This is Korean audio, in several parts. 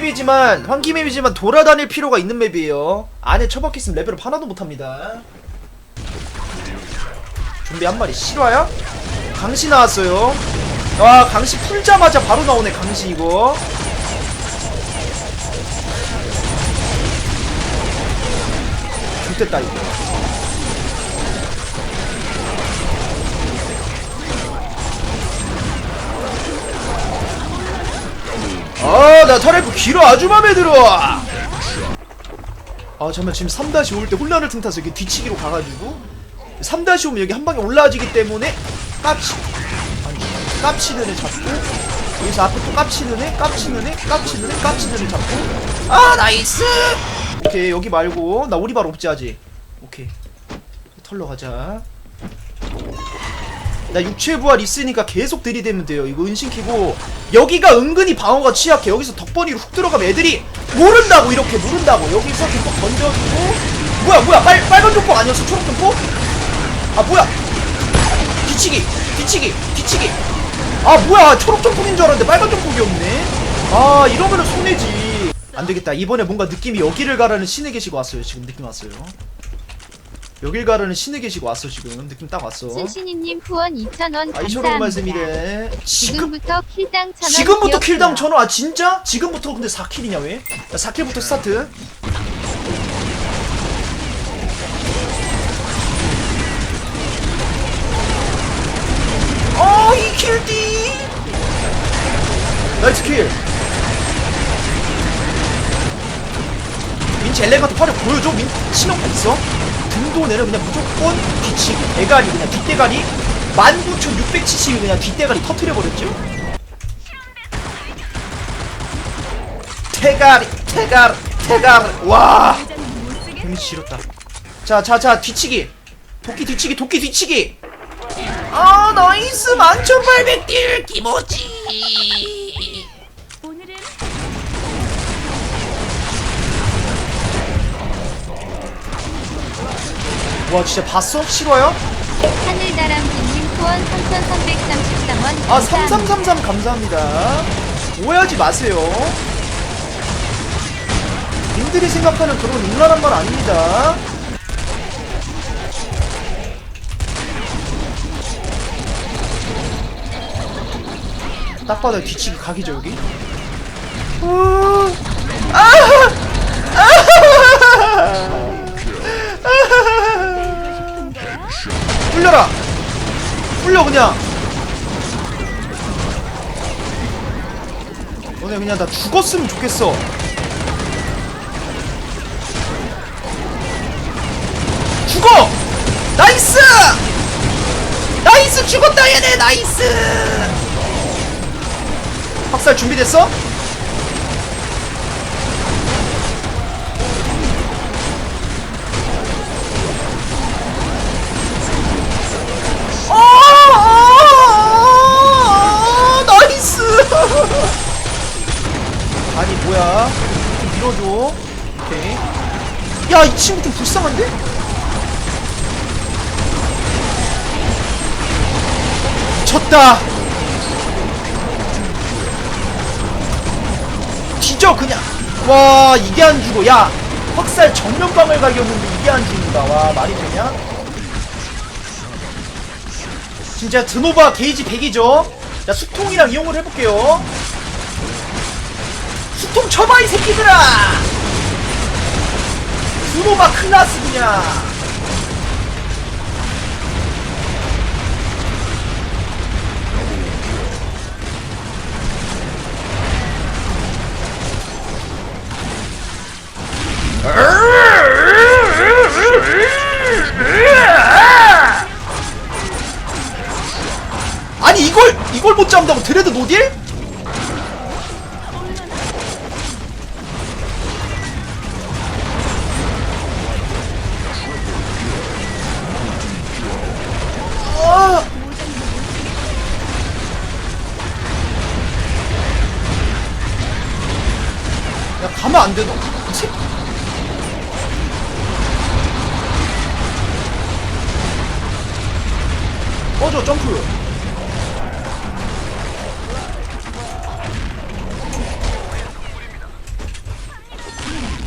맵이지만 환기 맵이지만 돌아다닐 필요가 있는 맵이에요. 안에 처박혔으면 레벨업 하나도 못합니다. 좀비 한 마리 실화야? 강시 나왔어요. 와 강시 풀자마자 바로 나오네 강시 이거. 좋됐다 이거. 아, 나 터레프 귀로 아주 맘에 들어. 아, 잠깐 지금 3다시 올때 혼란을 틈타서 이렇게 뒤치기로 가가지고 3다시 오면 여기 한 방에 올라와지기 때문에 깝치 아니 깝치는 애 잡고 여기서 앞에 또 깝치는 애, 깝치는 애, 깝치는 애, 깝치는 애 잡고 아 나이스. 오케이 여기 말고 나 오리발 없지 아직. 오케이 털러 가자. 나 육체 부활 있으니까 계속 들이대면 돼요. 이거 은신 키고 여기가 은근히 방어가 취약해. 여기서 덕번이로 훅 들어가면 애들이 모른다고 이렇게 모른다고 여기서 막 던져주고 뭐야 뭐야 빨 빨간 점폭 아니었어 초록 점폭? 아 뭐야 뒤치기 뒤치기 뒤치기 아 뭐야 초록 점폭인 줄 알았는데 빨간 점폭이었네. 아 이러면은 손해지. 안 되겠다. 이번에 뭔가 느낌이 여기를 가라는 신의 계시가 왔어요. 지금 느낌 왔어요. 여길 가라는 신의 계시가 왔어 지금 느낌 딱 왔어. 순신이님 후원 2,000원 아, 감사합니다. 말씀이래. 지금 지금부터 킬당 1,000원 지금부터 킬당 기억해요. 천원 아 진짜? 지금부터 근데 4킬이냐 왜? 자, 4킬부터 스타트. 어, 이 킬디. 나이스 킬. 민치 엘레가트 화력 보여줘. 민 치명타 있어. 등도 내려 그냥 무조건 뒤치기. 대가리 그냥 뒷대가리. 19,670이 그냥 뒷대가리 터트려 버렸죠. 태가리 태가리 태가리. 와. 데미지 지렸다. 자자자 뒤치기. 도끼 뒤치기 도끼 뒤치기. 아 나이스. 11,800딜. 기모지 와 진짜 봤어? 실화야? 하늘다람쥐님 후원 3,333원 아 3333 감사합니다 오해하지 마세요 님들이 생각하는 그런 음란한 말 아닙니다 딱 봐도 뒤치기 각이죠 여기 우- 아! 아! 풀려라! 풀려 그냥! 너네 그냥 다 죽었으면 좋겠어. 죽어! 나이스! 나이스 죽었다 얘네! 나이스! 학살 준비됐어? 어, 뭐야? 좀 밀어줘. 오케이. 야 이 친구 좀 불쌍한데? 미쳤다. 뒤져 그냥. 와 이게 안 죽어. 야 확살 정면방을 가겼는데 이게 안 죽는다. 와 말이 되냐? 진짜 드노바 게이지 100이죠? 자 수통이랑 이용을 해볼게요 수통 쳐봐 이 새끼들아 드노바 클라스 그냥 아니 이걸 이걸 못 잡는다고 드레드 노딜? 야 가면 안. 이 새끼. 꺼져, 점프.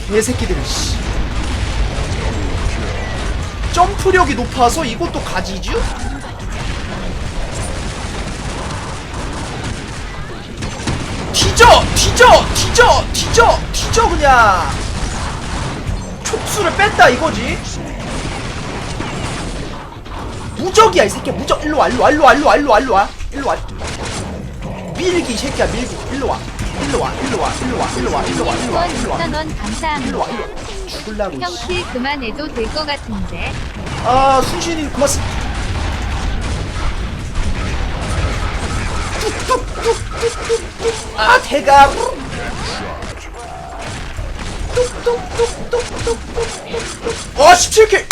개새끼들 씨 점프력이 높아서 이것도 가지죠? 뒤져! 뒤져! 뒤져! 뒤져! 뒤져 그냥 촉수를 뺐다 이거지 무적이야 이 새끼야 무적 일로와 일로와 일로와 일로와 일로와 일로와 일로와 밀기 이 새끼야 밀기 일로와 일로와 일로와 일로와 일로와 일로와 일로와 일로와 2,000원 감사합니다. 일로와 일로와 죽을라고 씨. 형킬 그만해도 될 것 같은데. 아 순신이 고맙습니다 뚝뚝뚝뚝뚝뚝 아 대가 와 17킬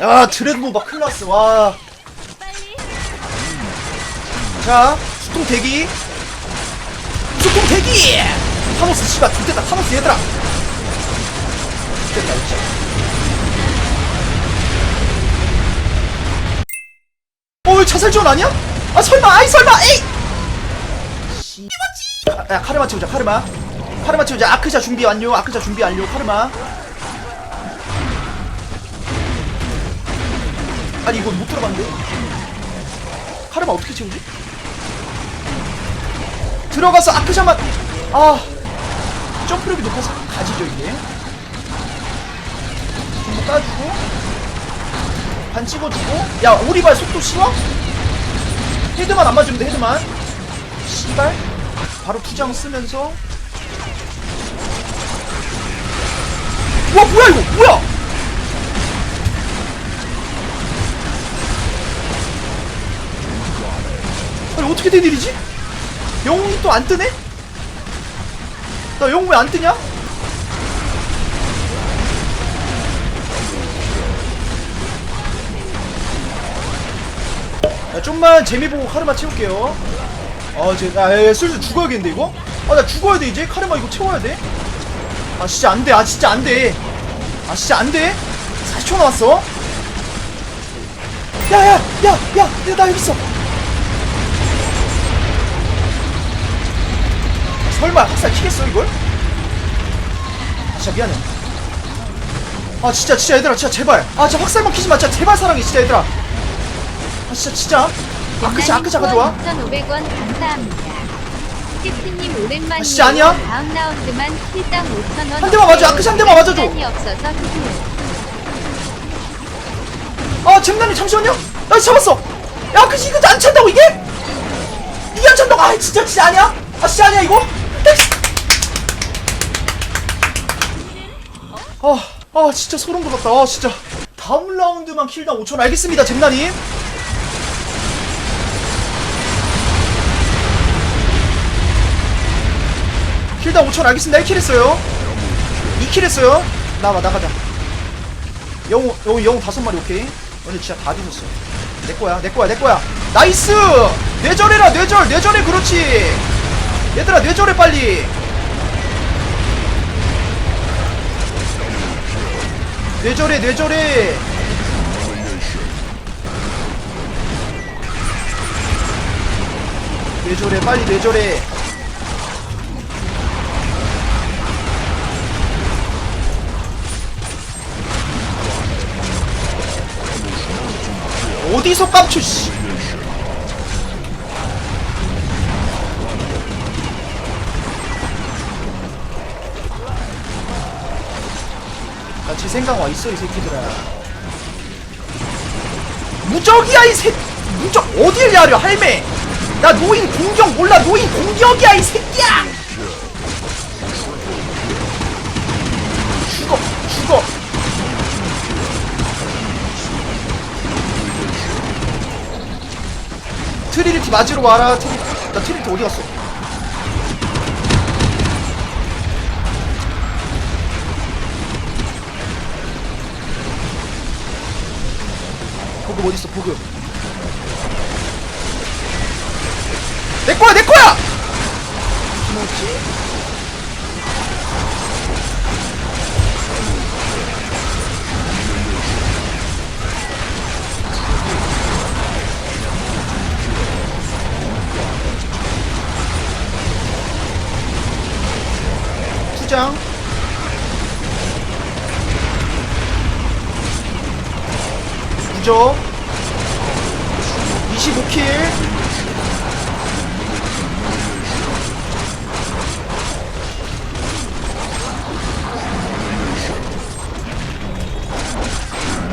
아 드레드노바 클라스 와 자, 수통 대기. 수통 대기! 타모스, 씨발, 좋됐다, 타모스, 얘들아! 좋됐다, 진짜. 어, 왜 자살 지원 아니야? 아, 설마, 아이, 설마, 에이! 씨. 아, 야, 카르마 채우자, 카르마. 카르마 채우자, 아크샤 준비 완료, 아크샤 준비 완료, 카르마. 아니, 이거 못 들어갔는데? 카르마 어떻게 채우지? 들어가서 아크샤만. 아 점프력이 높아서 가지죠 이게. 좀더 따주고. 반 찍어주고. 야 오리발 속도 쉬워? 헤드만 안 맞으면 돼 헤드만. 씨발. 바로 투장 쓰면서 와 뭐야 이거 뭐야 아니 어떻게 된 일이지? 영웅이 또 안 뜨네? 나 영웅 왜 안 뜨냐? 야, 좀만 재미 보고 카르마 채울게요. 어, 제, 아, 예, 슬슬 죽어야겠는데, 이거? 아, 나 죽어야 돼, 이제? 카르마 이거 채워야 돼? 아, 진짜 안 돼. 아, 진짜 안 돼. 아, 진짜 안 돼. 40초 남았어. 야, 야, 야, 야, 야, 나 여기 있어. 설마 학살 키겠어 이걸? 아, 진짜 미안해 아 진짜 진짜 얘들아 진짜 제발 아 진짜 확살만 키지 마 진짜 제발 사랑해 진짜 얘들아 아 진짜 진짜 아크샤 아크샤 가져와 2,500원 감사합니다. 오랜만이에요. 아, 진짜 아니야? 다음 라운드만 킬당 5,000원. 한 대만 맞아, 아크샤 한 대만 맞아줘. 시간이 없어서 휴휴. 아 잼난이 잠시만요 나 잡았어 야그 이거 안 찬다고 이게? 이게 안 찬다고 아 진짜 진짜 아니야? 아 진짜 아니야 이거? 아, 아 진짜 소름 돋았다 아 진짜 다음 라운드만 킬당 5천 알겠습니다 잼난이 킬당 5천 알겠습니다. 1킬 했어요. 2킬 했어요. 나와 나가자. 영웅 영웅 영웅 다섯 마리 오케이. 오늘 진짜 다 뒤졌어 내 거야 내 거야 내 거야. 나이스! 뇌절해라 뇌절 뇌절해 그렇지. 얘들아 뇌절해 빨리. 뇌절해 뇌절해. 뇌절해 빨리 뇌절해 어디서 깜쳐 씨 나지 생각 와 있어 이 새끼들아 무적이야 이 새. 무적 어딜 야려 할매. 나 노인 공격 몰라 노인 공격이야 이 새끼야. 트리니티 맞으러 와라 트리. 나 트리니티 어디 갔어? 보급 어딨어 보급 내 거야 내 거야 김호지 투장 무적 25킬.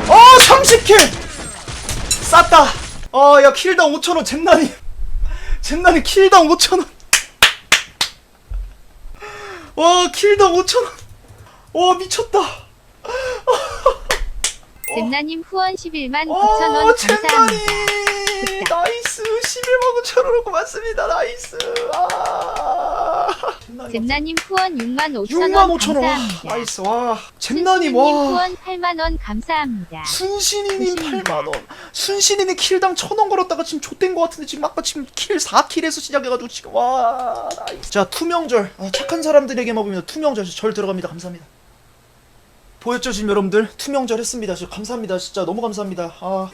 어 30킬! 쌌다. 어야 킬당 5천원 젠나니 젠나니 킬당 5천원. 와 킬당 5천원. 와 미쳤다. 젠나님 후원 11만 어, 9천원 젠나니 감사합니다. 나이스. 11만 5천원 고맙습니다. 나이스. 아 젠나님 후원 6만 5천원 6만 5천 원. 와 감사합니다. 나이스. 와 젠나님 순순이님 와. 후원 8만 원 감사합니다. 순신이님 순신이다. 8만 원. 순신이님 킬당 1000원 걸었다가 지금 좆된 것 같은데 지금 아까 지금 킬 4킬에서 시작해가지고 지금 와 나이스. 자 투명절. 아, 착한 사람들에게만 보면 투명절. 절 들어갑니다. 감사합니다. 보였죠 지금 여러분들 투명절 했습니다. 진짜 감사합니다. 진짜 너무 감사합니다. 아